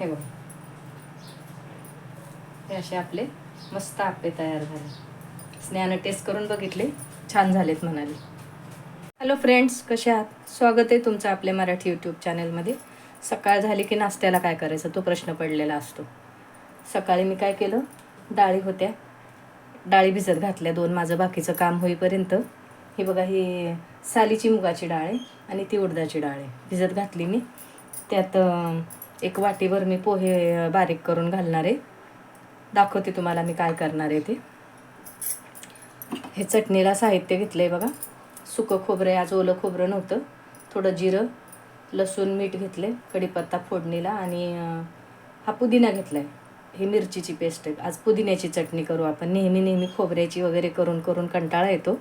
हे बघ. हे असे आपले मस्त आपे तयार झाले. स्नेहानं टेस्ट करून बघितले. छान झालेत म्हणाले. हॅलो फ्रेंड्स कसे आहात? स्वागत आहे तुमचं आपल्या मराठी यूट्यूब चॅनलमध्ये सकाळ झाली की नाश्त्याला काय करायचं? तो प्रश्न पडलेला असतो. सकाळी मी काय केलं? डाळी होत्या. डाळी भिजत घातल्या. दोन माझं बाकीचं काम होईपर्यंत. ही बघा ही सालीची मुगाची डाळ आहे आणि ती उडदाची डाळ आहे. भिजत घातली मी. त्यात एक वाटीभर मी पोहे बारीक करून घालणार आहे. दाखवते तुम्हाला मी काय करणार आहे ते. हे चटणीला साहित्य घेतलं आहे बघा. सुकं खोबरं आहे आज ओलं खोबरं नव्हतं. थोडं जिरं लसूण मीठ घेतलं आहे कढीपत्ता फोडणीला आणि हा पुदिना घेतला आहे ही मिरचीची पेस्ट आहे. आज पुदिन्याची चटणी करू आपण. नेहमी नेहमी खोबऱ्याची वगैरे करून करून कंटाळा येतो.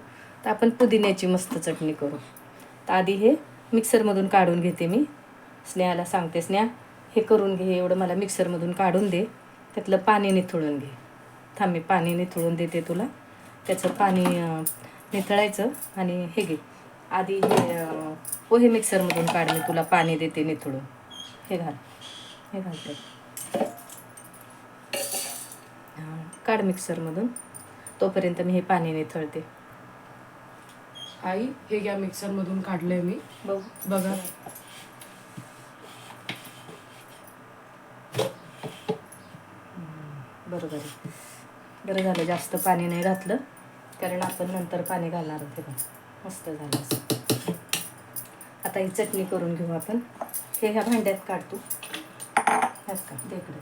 तर आपण पुदिन्याची मस्त चटणी करू. तर आधी हे मिक्सरमधून काढून घेते मी. स्नेहाला सांगते. स्नेहा हे करून घे एवढं मला मिक्सरमधून काढून दे. त्यातलं पाणी निथळून घे. थांब मी पाणी निथळून देते तुला. त्याचं पाणी निथळायचं आणि हे घे. आधी हे पोहे मिक्सरमधून काढ मी तुला पाणी देते निथळून. हे घाल. हे घालते काढ मिक्सरमधून. तोपर्यंत मी हे पाणी निथळते. आई हे घ्या मिक्सर मधून काढलंय मी. बघ. बघा. बरोबर आहे. बरं झालं जास्त पाणी नाही घातलं. कारण आपण नंतर पाणी घालणार होते पण मस्त झालं असं. आता ही चटणी करून घेऊ आपण. हे ह्या भांड्यात काढतो ह्याच का इकडे.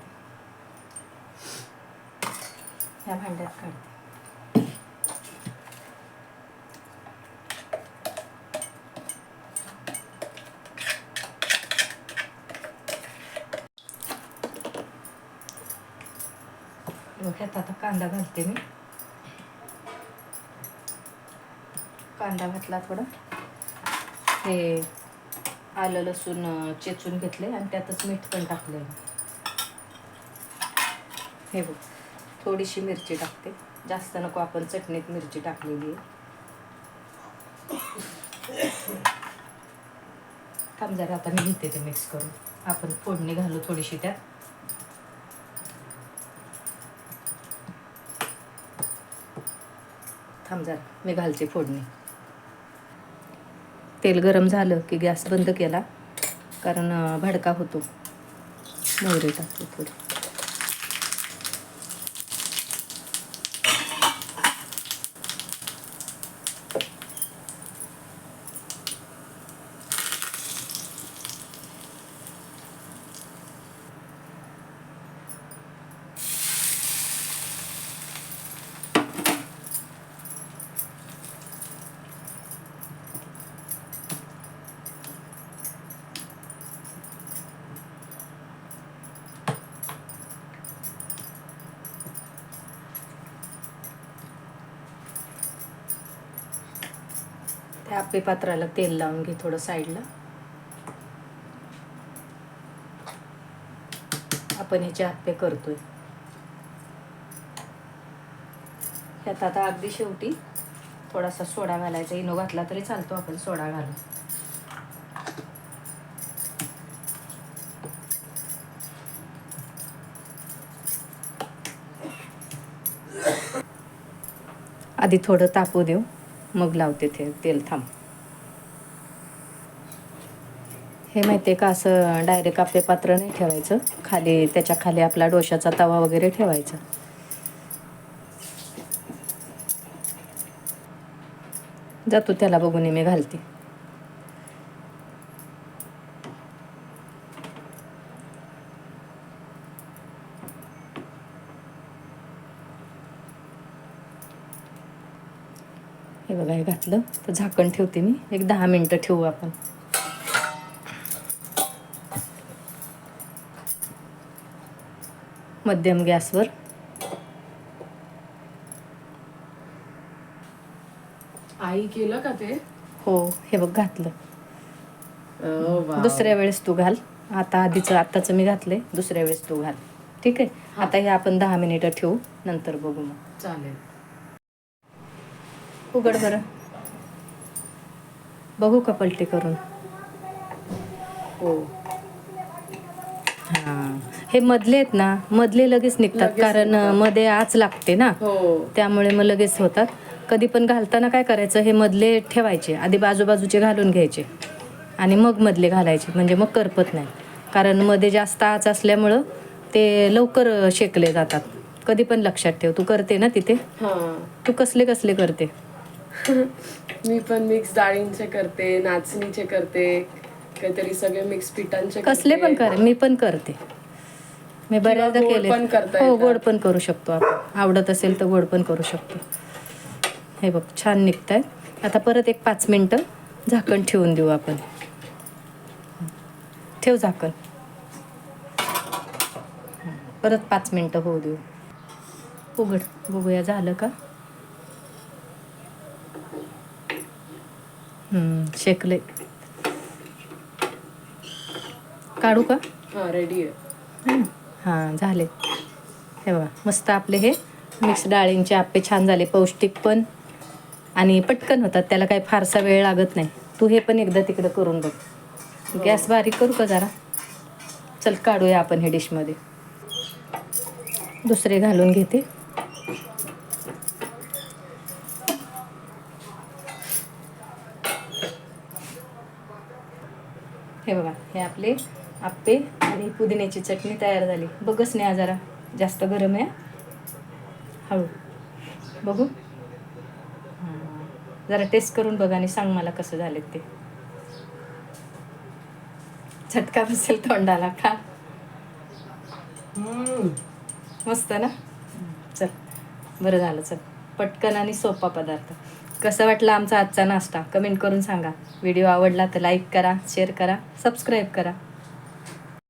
ह्या भांड्यात काढतो ह्यात आता कांदा घालते मी. कांदा घातला थोडा. हे आलं लसूण चेचून घेतले आणि त्यातच मीठ पण टाकले हे बघ थोडीशी मिरची टाकते. जास्त नको आपण चटणीत मिरची टाकलेली आहे. थांब जरा आता मी घेते ते मिक्स करून. आपण फोडणी घालू थोडीशी त्यात. थांब जा मी घालते फोडणी. तेल गरम झालं की गॅस बंद केला कारण भडका होतो. मोहरी टाकतो थोडी. त्या आपे पात्राला तेल लावून घे थोडं साईडला आपण याचे आप्पे करतोय. ह्यात आता अगदी शेवटी थोडासा सोडा घालायचा. इनो घातला तरी चालतो आपण सोडा घालू आधी थोडं तापू देऊ. मग लावते ते तेल थांब. हे माहिती आहे का असं डायरेक्ट आपले पात्र नाही ठेवायचं. खाली त्याच्याखाली आपला डोशाचा तवा वगैरे ठेवायचा. जातो त्याला बघून मी घालते. हे बघा हे घातलं. तर झाकण ठेवते मी. एक दहा मिनटं ठेवू आपण. मध्यम गॅसवर. आई केलं का ते? हो हे बघ घातलं. दुसऱ्या वेळेस तू घाल. आता आधीचं आत्ताचं मी घातलंय. दुसऱ्या वेळेस तू घाल. ठीक आहे? आता हे आपण दहा मिनिटं ठेवू. नंतर बघू मग. चालेल. उघड बरं. बघू का पलटी करून. हो. हां. हे मधले आहेत ना मधले लगेच निघतात. कारण मध्ये आच लागते ना. हो. त्यामुळे मग लगेच होतात. कधी पण घालताना काय करायचं हे मधले ठेवायचे. आधी बाजूबाजूचे घालून घ्यायचे. आणि मग मधले घालायचे. म्हणजे मग करपत नाही. कारण मध्ये जास्त आच असल्यामुळं ते लवकर शेकले जातात. कधी पण लक्षात ठेव. तू करते ना तिथे? तू कसले कसले करते? मी पण मिक्स डाळींचे करते नाचणीचे करते काहीतरी सगळे मिक्स पिठांचे कसले पण. कर मी पण करते. मी बऱ्याचदा गोड केले पण करता हो येतात. गोड पण करू शकतो आपण. आवडत असेल तर गोड पण करू शकतो. हे बघ छान निघत आहेत आता परत एक पाच मिनटं झाकण ठेवून देऊ आपण. ठेव झाकण. परत पाच मिनटं होऊ देऊ. उघड बघूया झालं का? शेकले. काढू का? हा रेडी आहे. हां झाले. हे बघा मस्त आपले हे मिक्स डाळींचे आप्पे छान झाले पौष्टिक पण. आणि पटकन होतात त्याला काही फारसा वेळ लागत नाही. तू हे पण एकदा तिकडं करून बघ. गॅस बारीक करू का जरा? चल काढूया आपण हे डिशमध्ये दुसरे घालून घेते. हे बघा हे आपले आप्पे आणि पुदिन्याची चटणी तयार झाली. बघच नाही जरा जास्त गरम आहे हळू. बघू. जरा टेस्ट करून बघ आणि सांग मला कसं झालेत ते. झटका बसेल तोंडाला का? मस्त ना? चल. बरं झालं चल. पटकन आणि सोपा पदार्थ. कसं वाटलं आमचा आजचा नाश्ता? कमेंट करून सांगा. व्हिडिओ आवडला तर लाईक करा शेअर करा सबस्क्राईब करा.